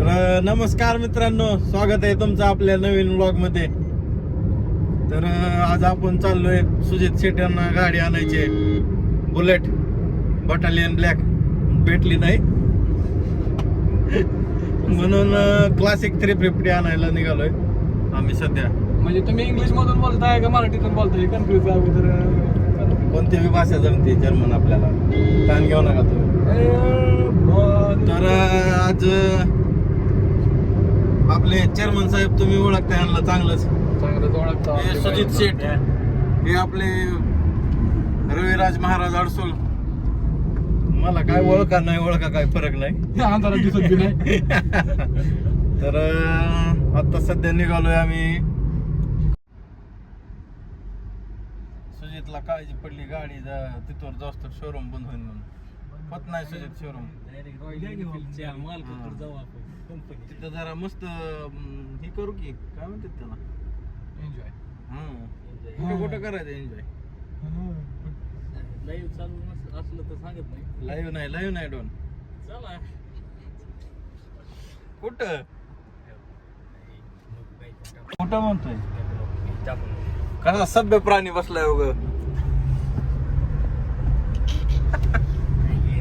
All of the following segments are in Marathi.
नमस्कार मित्रांनो स्वागत आहे तुमचं आपल्या नवीन ब्लॉगमध्ये. तर आज आपण चाललोय सुजित शेट यांना गाडी आणायची. आहे. बुलेट बटालियन ब्लॅक भेटली नाही. म्हणून क्लासिक थ्री फिफ्टी आणायला निघालोय आम्ही सध्या. म्हणजे तुम्ही इंग्लिश मधून बोलताय का मराठीतून बोलताय? कन्फ्युज अगोदर कोणती बी भाषा जमते जर्मन आपल्याला? ताण घेऊ नका तुम्ही. तर आज आपले चेअरमन साहेब तुम्ही ओळखताय यांना चांगलंच. चांगलं ओळखता हे सुजित शेठ. हे आपले रविराज महाराज अडसूल मला काय ओळखा नाही ओळखा काय फरक नाही. अंधारात दिसत बी नाही. तर अं, आता सध्या निघालोय आम्ही. सुजितला काळजी पडली गाडी जा- तिथवर जास्त शोरूम बंद होईल म्हणून. होत नाही सुजित शोरूम तिथं जरा मस्त अं, हे करू की काय म्हणतात त्याला? एन्जॉय हं. कुठं कुठं करायचं एन्जॉय लाईव्ह चालू नस- असलं तर सांगत नाही. लाईव्ह नाही लाईव्ह नाही डोन चला. कुठं? कुठं म्हणतोय? कसा सभ्य प्राणी बसलाय उग?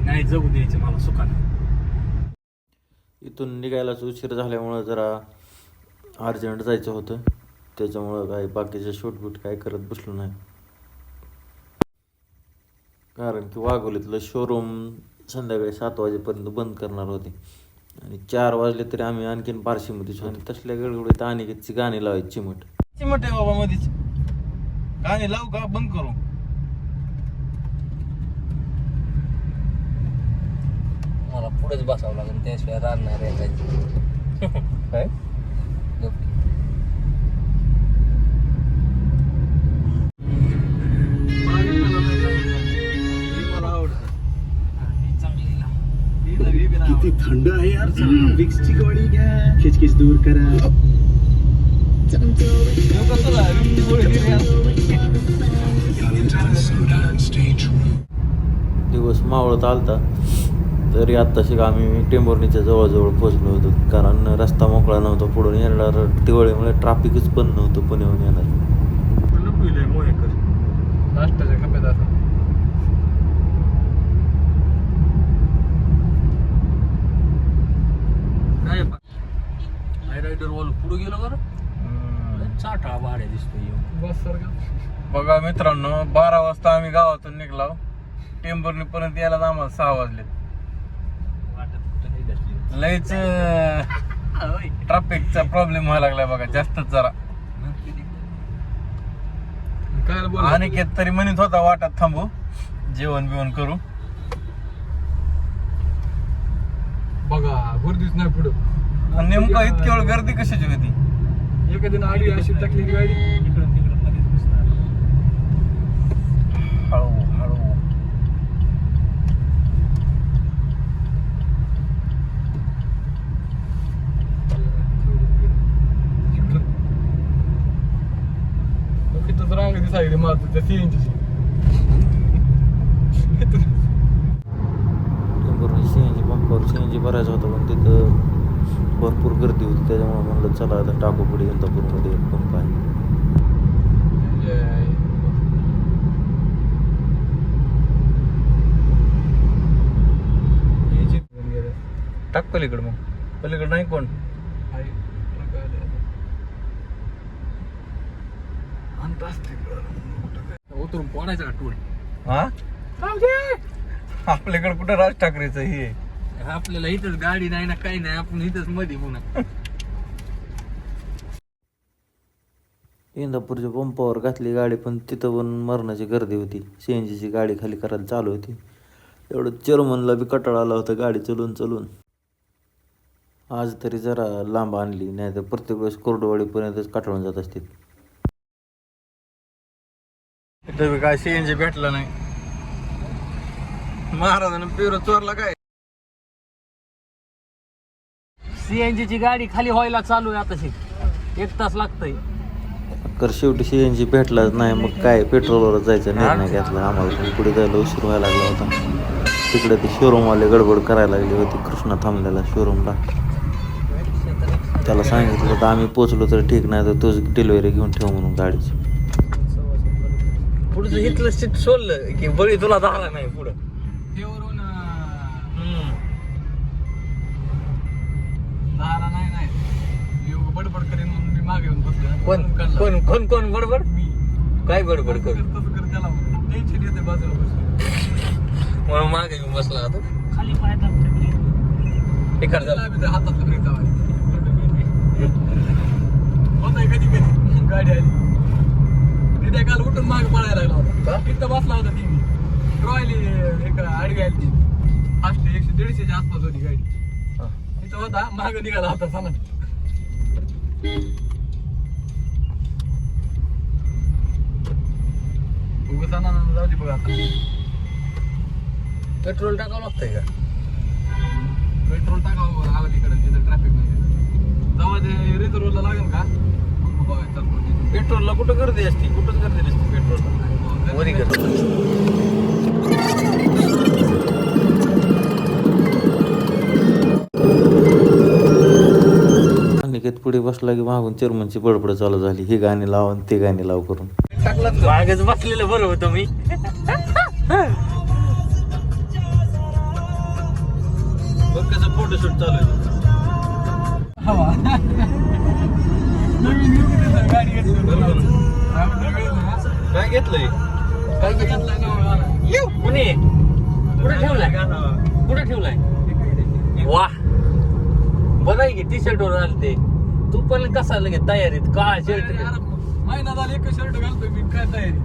नाही जगू द्यायचे मला सुखानं. इथून निघायलाच उशीर झाल्यामुळं जरा अर्जंट जायचं होतं. त्याच्यामुळं काय बाकीचे शूटबूट काय करत बसलो नाही. कारण की वाघोलीतलं शोरूम संध्याकाळी सात वाजेपर्यंत बंद करणार होते. आणि चार वाजले तरी आम्ही आणखीन बार्शीमध्येच आणि तसल्या गडगडीत आणि गाणी लावायची चिमट. चिमट आहे बाबा मध्येच गाणी लावू का? बंद करू. मला पुढेच बसावं लागेल त्याशिवाय राहणार आहे काय? किती थंड आहे यार विक्सची गोळी घ्या. खिचखिच दूर करा. दिवस मावळत आलता तरी आत्ताशी आम्ही टेंभुर्णीच्या जवळजवळ पोचलो होतो. कारण रस्ता मोकळा नव्हता पुढून येणार दिवाळीमुळे ट्राफिकच बंद नव्हतं पुण्याहून येणार. रायडर वॉल पुढे गेलो बरं चाटा भाड्या दिसतो बस सर बघा मित्रांनो बारा वाजता आम्ही गावातून निघलो. टेंभुर्णी पर्यंत यायला आम्हाला सहा वाजले वाटत कुठं नाही घसली लयच ट्रॅफिकचा प्रॉब्लेम व्हायला लागलाय बघा जास्तच जरा. अनिकेत तरी म्हणत होता वाटात थांबू जेवण बिवण करू. बघा गर्दीच नाही पुढं. आणि नेमकं इतकी वेळ गर्दी कशाची होती? एका दिन आडी अशी टाकली गाडी. रांग दिसायली मला त्या CNG Tembhurni C N G पंपावर सी एन जी भरायचा होता पण तिथं भरपूर गर्दी होती त्याच्यामुळे म्हणलं चला आता टाकू पुढे इंदापूरमध्ये पंप आहे टाक पलीकडे मग पलीकडे नाही कोण उतरून पोडायचा का टूल हा आपल्याकडे कुठं राज ठाकरेचं हे? आहे? आपल्याला इथंच गाडी नाही ना काही नाही आपण इथंच मध्ये पुन्हा इंदापूरच्या पंपावर घातली गाडी पण तिथं पण मरणाची गर्दी होती. सी एन जीची गाडी खाली करायला चालू होती. एवढं चेअरमनला बी कटाळा आला होता गाडी चलून चलून. आज तरी जरा लांब आणली नाही तर प्रत्येक वेळेस कोरडवाडीपर्यंतच काटाळून जात असते इथं काय सीएनजी भेटलं नाही. महाराजानं पेरो चोरला काय? सीएनजी ची गाडी खाली व्हायला चालू आहे आताशी एक तास लागतंय. तर शेवटी सी एन जी भेटलाच नाही मग काय पेट्रोलवरच जायचा निर्णय घेतला. आम्हाला पुढे जायला उशीर व्हायला लागला होता. तिकडे ते शोरूमवाले गडबड करायला लागली होती. कृष्णा थांबलेला शोरूमला त्याला सांगितलं तर आम्ही पोचलो तर ठीक नाही तर तोच डिलिव्हरी घेऊन ठेव म्हणून गाडीची. पुढचं इथलं सीट सोडलं की बळी तुला झाला नाही पुढं. हे वरून झाला नाही नाही. बडबड करीन म्हणून मी मागे येऊन बसलो कोण. कोण कोण कोण बडबड? मी. काय बडबड करू तसं कर त्याला टेन्शन येते बाजूला म्हणून मागे येऊन बसला आता. हातातलं ब्रेक दाबायचं. होतंय कधी कधी. गाडी आली. तिथे काल उठून मागे पळायला लागला होता. तिथं बसला होता ती ट्रॉयली एक आडवी आली ती. फास्ट एकशे दीडशेच्या आसपास होती गाडी. तिथं होता मागे निघाला होता सना उगाच सना जाऊ दे बघ पेट्रोल टाकावं लागतंय का पेट्रोल टाकावं आलं तिकडे तिथं ट्रॅफिकमध्ये जेव्हा ते रिझर्वला लागेल का मग बघायचं चालू करू. पेट्रोलला कुठं गर्दी असते? कुठंच गर्दी नसते पेट्रोलला. वरी कर अनिकेत पुढे बसला की मागून चेअरमनची बडबड चालू झाली. ही गाणी लाव आणि ते गाणी लाव करून. मागेच बसलेलं बरं होतं मी. बघ कसं फोटोशूट चालू आहे. हवा. नवीन घेतली तिथं गाडी घेतली बरोबर. आम्ही सगळे ना, काय घेतलंय? काय घेतलं घेतलाय ना मला. कुणी? कुठे ठेवलाय? कुठे ठेवलाय? वा. बरं आहे की टी शर्ट वर आले ते तू पण कसा लगे तयारीत? का शर्ट महिना झाला एक शर्ट घालतोय मी काय तयारी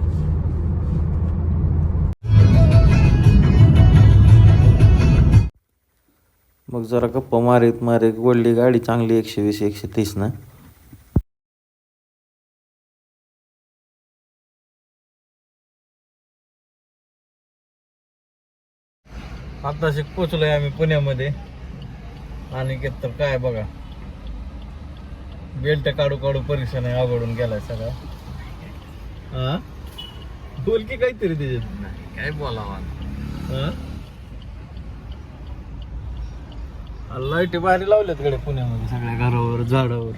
मग जरा गप्पा मारीत मारीत वडली गाडी चांगली एकशे वीस एकशे तीस ना? आताशी पोचलोय आम्ही पुण्यामध्ये. आणि तर काय बघा. बेल्ट काढू काढू परीक्षाने आवडून गेलाय सगळा. हा? बोल की काहीतरी त्याच्यात. काय बोलावा हा? लाईटी भारी लावल्यात कडे पुण्यामध्ये सगळ्या घरावर झाडावर.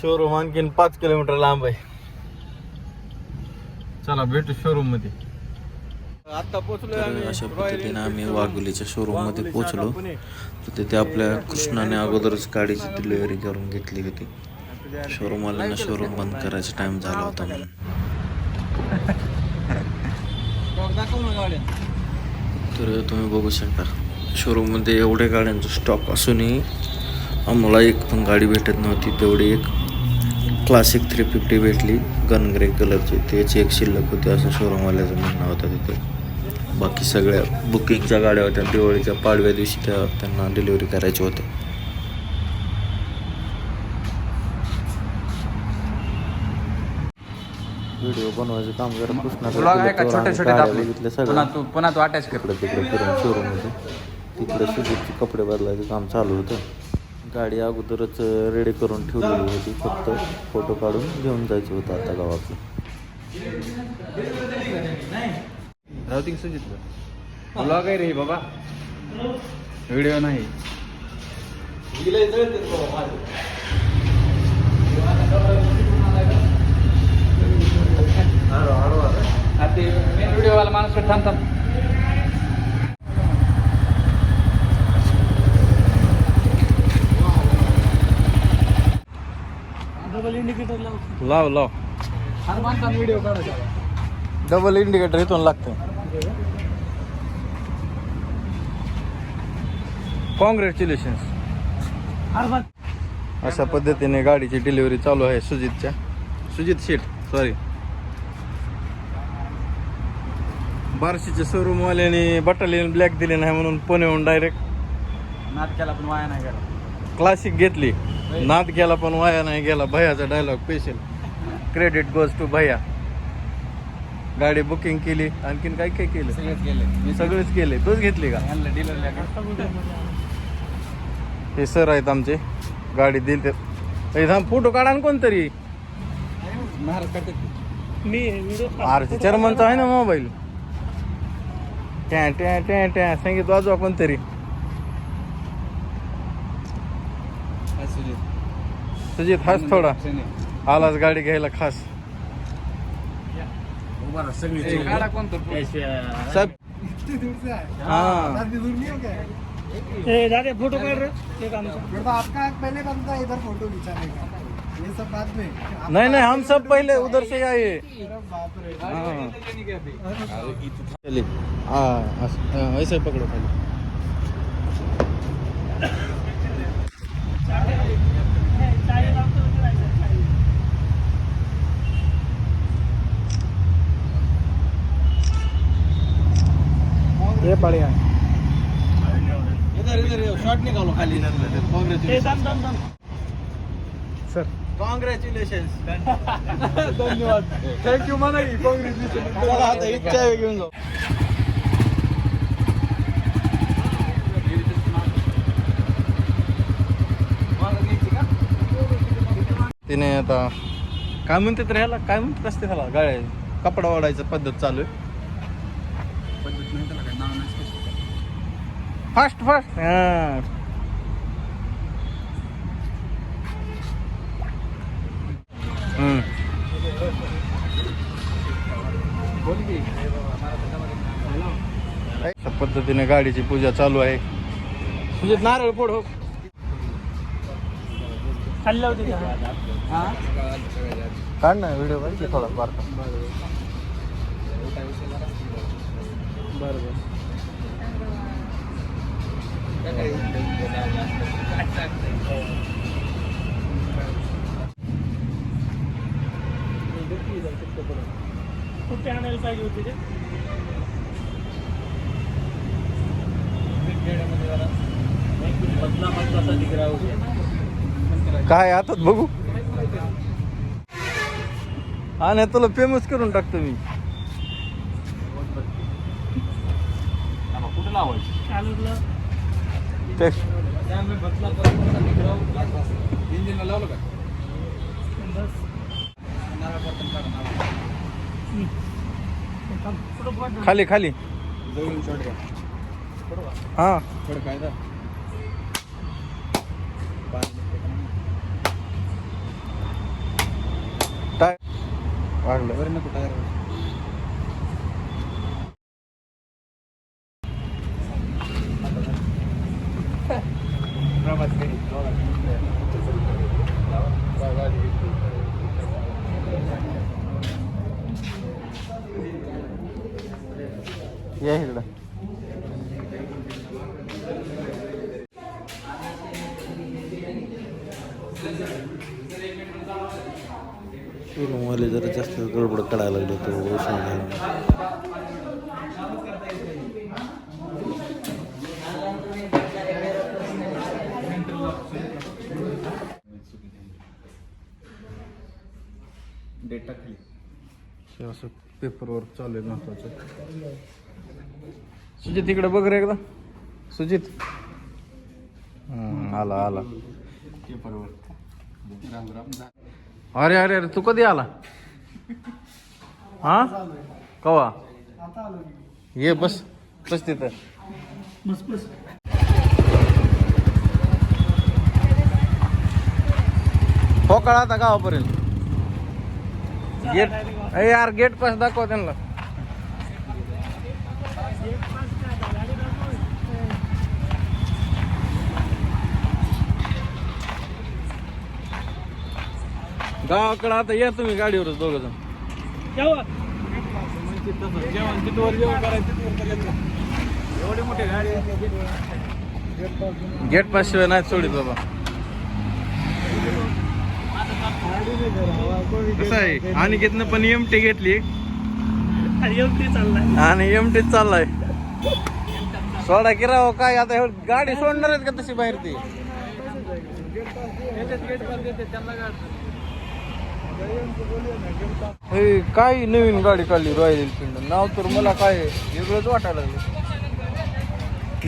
शोरूम आणखीन पाच किलोमीटर लांब आहे. चला भेटू शोरूममध्ये. तर अशा पद्धतीने आम्ही वाघोलीच्या शोरूममध्ये वाघोली, पोहोचलो. तर तिथे आपल्या कृष्णाने अगोदरच गाडीची डिलिव्हरी करून घेतली होती. शोरूमवाल्यांना शोरूम बंद करायचा टाइम झाला होता म्हणून. तर तुम्ही बघू शकता शोरूममध्ये एवढ्या गाड्यांचा स्टॉक असूनही आम्हाला एक पण गाडी भेटत नव्हती तेवढी एक क्लासिक थ्री फिफ्टी भेटली. गन ग्रे कलरची त्याची एक शिल्लक होती. असं शोरूमवाल्याचं म्हणणं होतं तिथे. बाकी सगळ्या बुकिंगच्या गाड्या होत्या. दिवाळीच्या पाडव्या दिवशी त्या त्यांना डिलिव्हरी करायची होते. व्हिडिओ बनवायचं काम जरा कृष्णा पुन्हा सगळं तू पुन्हा तू अटॅच कर. इकडं तिकडे फिरून शोरूममध्ये तिकडे सुजीतचे कपडे बदलायचं काम चालू होतं. गाडी अगोदरच रेडी करून ठेवलेली होती. फक्त फोटो काढून घेऊन जायचं होतं आता गावातलं. रावतिंग सुजित ब्लॉग आहे रे बाबा. व्हिडिओ नाही. ते मेन व्हिडिओवाला माणूस थांब थांब लाव लाव. हर माणसानं व्हिडिओ काढायचा डबल इंडिकेटर इथून लागतं. कॉंग्रॅच्युलेशन अशा पद्धतीने गाडीची डिलिव्हरी चालू आहे सुजितच्या. सुजित शेठ सॉरी बार्शीच्या शोरूमवाल्याने बटालियन ब्लॅक दिले नाही म्हणून पुण्याहून डायरेक्ट नाटकाला पण वाया नाही गेला क्लासिक घेतली. नाद गेला पण वाया नाही गेला. भैयाचा dialogue special credit goes to भैया. गाडी बुकिंग केली. आणखीन काय काय केलं? मी सगळेच केले. तूच घेतली का? यांना डीलरला हे सर आहेत आमचे. गाडी दिली ते फोटो काढा ना कोणतरी. आरचे चर्मनचा आहे ना मोबाईल ट्या ट्या ट्या ट्या. सांगित वाजवा कोणतरी सुजित हाच थोडा. आलाच गाडी घ्यायला खास. सब दादा फोटो काढ रे. ते काम आपका पहले बनता है इधर फोटो खिंचाने का? ये सब बाद में नहीं नहीं हम सब पहले उधर से आए. बाप रे. हाँ। चलिए हाँ ऐस- ऐसे पकड़ो पहले ये बढ़िया है इधर इधर शॉट निकालो खाली. काँग्रेच्युलेशन सर कॉंग्रॅच्युलेशन धन्यवाद. थँक्यू म्हणा की काँग्रेस चला आता इच्छा आहे घेऊन जाऊ. तिने आता काय म्हणतात रे ह्याला काय म्हणतात असते ह्याला? गाड्या कपडा वाढायचं पद्धत चालू आहे. फास्ट फास्ट हा. हम्म. अशा पद्धतीने गाडीची पूजा चालू आहे. म्हणजे नारळ फोड हो. खाल्लं होते काढ ना व्हिडिओ पाहिजे थोडा बारका कुठे आणायला पाहिजे होते ते पतला पतलासा दिख रहा है उसे. काय आता बघू. हा नाही तुला फेमस करून टाकतो मी. कुठं लावायचं लावलं का खाली खाली हा. थोडं काय ആണല്ലേ डेटा टाकली असं पेपर वर्क चालू आहे महत्वाचं. सुजित इकडे बघ रे एकदा. सुजित. आला आला. पेपर वर्क अरे अरे अरे तू कधी आला? हा? कवा? ये बस बस तिथं. हो, बस बस पोकळ आता गावापर्यंत. गेट अरे यार गेट पास दाखव त्यांना. गावाकडे आता या तुम्ही गाडीवरच दोघ जण जेवण तिथवर जेवण करायचं करायचं एवढी मोठी गाडी गेट पास शिवाय नाही सोडित बाबा. कसं आहे? आणि घेतनं पण एम टी घेतली. आणि एम टी चाललाय. सोडा की राव काय आता गाडी सोडणार आहेत का तशी बाहेर ती? काय हे काय नवीन गाडी काढली रॉयल एनफिल्ड नाव तर मला काय वेगळंच वाटायला लागलं.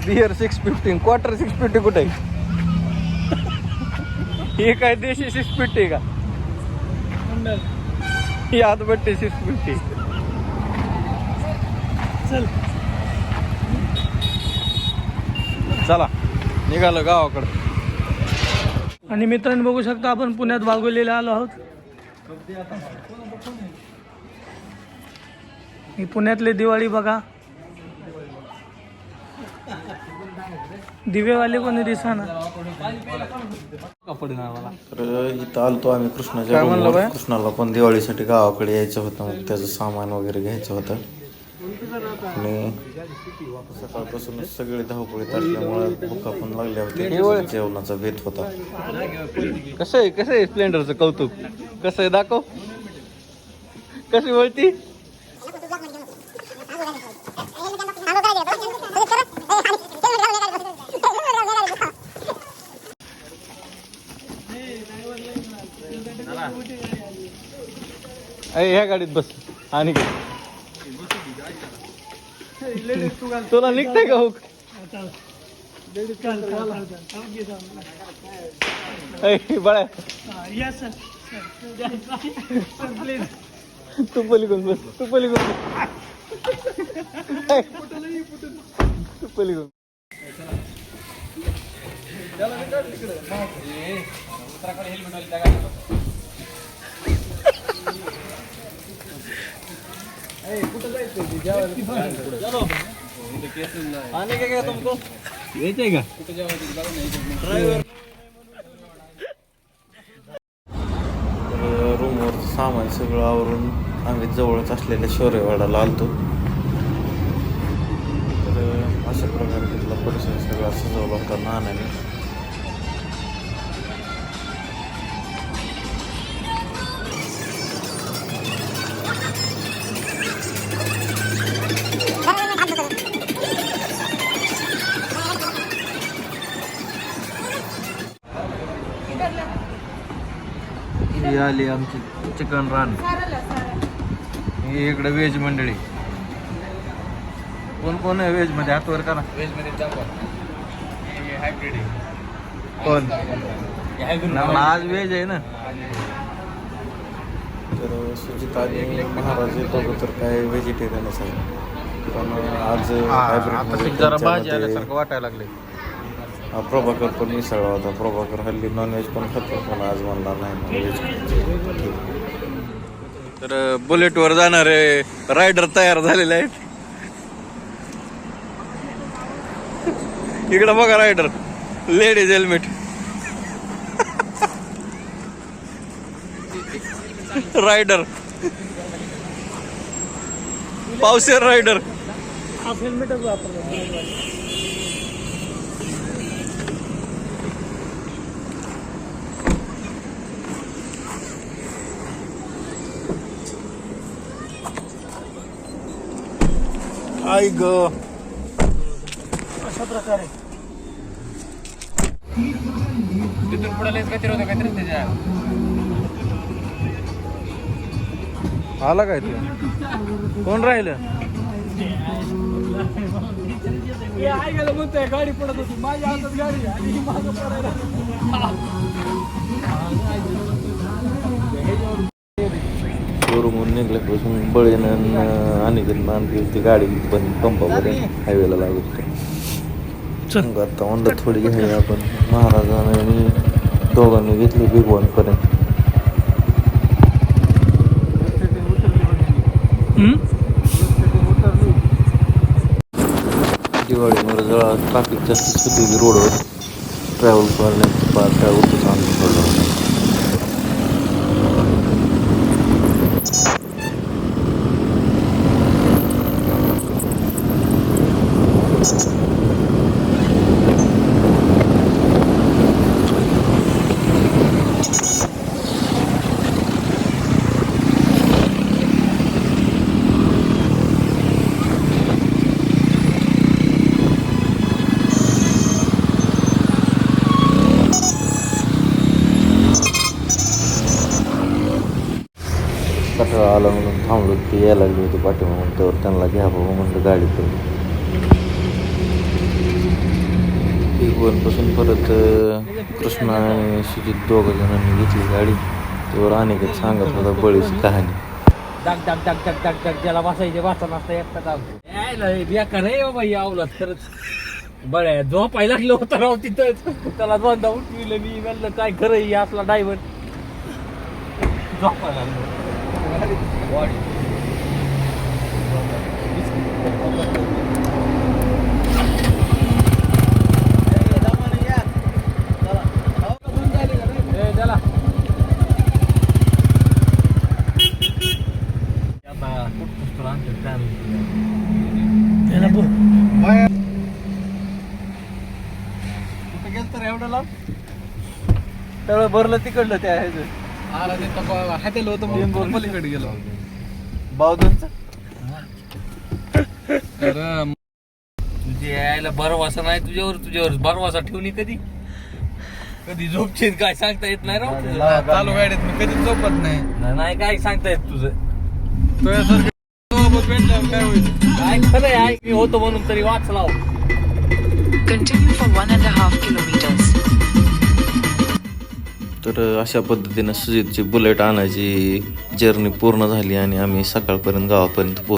Beer six fifteen quarter six fifty कुठे आहे? हे काय देशी सिक्स फिफ्टी का? ही आतबट्टी सिक्स फिफ्टी चल. चला निघालो गावाकडं. आणि मित्रांनो बघू शकता आपण पुण्यात वागवलेला आलो आहोत. पुण्यातली दिवाळी बघा. दिवेवाले कोणी दिसाना तर इथं आलतो आम्ही कृष्णाच्या रूमवर. कृष्णाला पण दिवाळीसाठी गावाकडे यायचं होतं. मग त्याचं सामान वगैरे घ्यायचं होतं. आणि सकाळपासूनच सगळे धावपळीत असल्यामुळे भुका पण लागल्या होत्या. जेवणाचा भेद होता. कसं आहे कसं आहे स्प्लेंडरचं कौतुक? कसं आहे? दाखव. कशी अरे ह्या गाडीत बस. आणि तुला निघतंय का हुक? ऐ, बाळा. तू पलीकडून बस तू पलीकडून ऐ, तू पलीकडून. आने क्या क्या रूमवरचं सामान सगळं आवरून आम्ही जवळच असलेल्या शौर्यवाडाला आलतो. तर अशा प्रकारे तिथला परिसर सगळा सजवला होता नाण्याने. आली आमची चिकन रान. ही इकडे व्हेज मंडळी. कोण कोण आहे व्हेजमध्ये? हातवर करा. व्हेजमध्ये कोण? आज व्हेज आहे ना? तर सुजित आणि महाराज येत तर काय व्हेजिटेरियनच आहे पण आज जरा भाजी आल्यासारखं वाटायला लागले प्रभाकर पण मिसळला होता. प्रभाकर हल्ली नॉनव्हेज पण खातो पण आज म्हणला नाही व्हेज तर बुलेटवर जाणारे रायडर तयार झालेले आहेत. इकडे बघा रायडर लेडीज हेल्मेट रायडर पावसेर रायडर हेल्मेटच वापरतो आई ग. अशा प्रकारे. तिथून पुढे लयच काहीतरी होतं काहीतरी त्याच्या. आला काय तू? कोण राहिलं? म्हणतोय गाडी पडत होती. माझ्या हातात गाडी आणि मागं पडायला शोरूमहून निघल्यापासून बळीनं आणि आणली होती गाडी पण पंपापर्यंत हायवेला लागत होती मग आता म्हणलं थोडी घ्यावी आपण. महाराजांनी आणि दोघांनी घेतली बिग वन पर्यंत दिवाळीमुळे जरा ट्रॅफिक जास्त होती रोडवर ट्रॅव्हल करण्याचं होतं चांगलं पडलं होतं कटाळा आला म्हणून की यायला लागली होती पाठीमागून त्यावर त्यांना घ्या बाबा म्हणलं गाडी करून पासून परत कृष्णा आणि सुजित दोघ जणांनी घेतली गाडी. त्यावर अनेक सांगत होता बळीच कहाणी. डाक डाक डाक डाक डाक डाक ज्याला बसायचे बसा नसता एकटा दाब यायला हे बेकार आहे बाबा ही अवलाद खरंच बरं झोपायला लागलं होतं राव तिथंच त्याला दोनदा उठविलं मी म्हणलं काय खरं आहे असला ड्रायव्हर झोपायला लागलो वाडी. ए, चला. आता कुठं तर आणतं काय माहिती. त्याला बोल कुठं गेलं तर एवढं लांब त्यावेळेस भरलं तिकडलं त्या ह्याचं आला ते तपा हातेल होतं म्हणून पलीकडे गेलो. बावधनचं? तर तुझे यायला भरवासा नाही तुझ्यावर तुझ्यावर भरवासा ठेवणी कधी? कधी झोपशील काय सांगता येत नाही राव तुझं. चालू गाडीत मी कधीच झोपत नाही. नाही- नाही काय सांगता येत तुझं? तुझ्यासारखं सोबत भेटल्यावर काय होईल? काय खरं आहे मी होतो म्हणून तरी वाचलाव Continue for one and a half kilometers. तर अशा पद्धतीनं सुजितची बुलेट आणायची जर्नी पूर्ण झाली आणि आम्ही सकाळपर्यंत गावापर्यंत पोहोच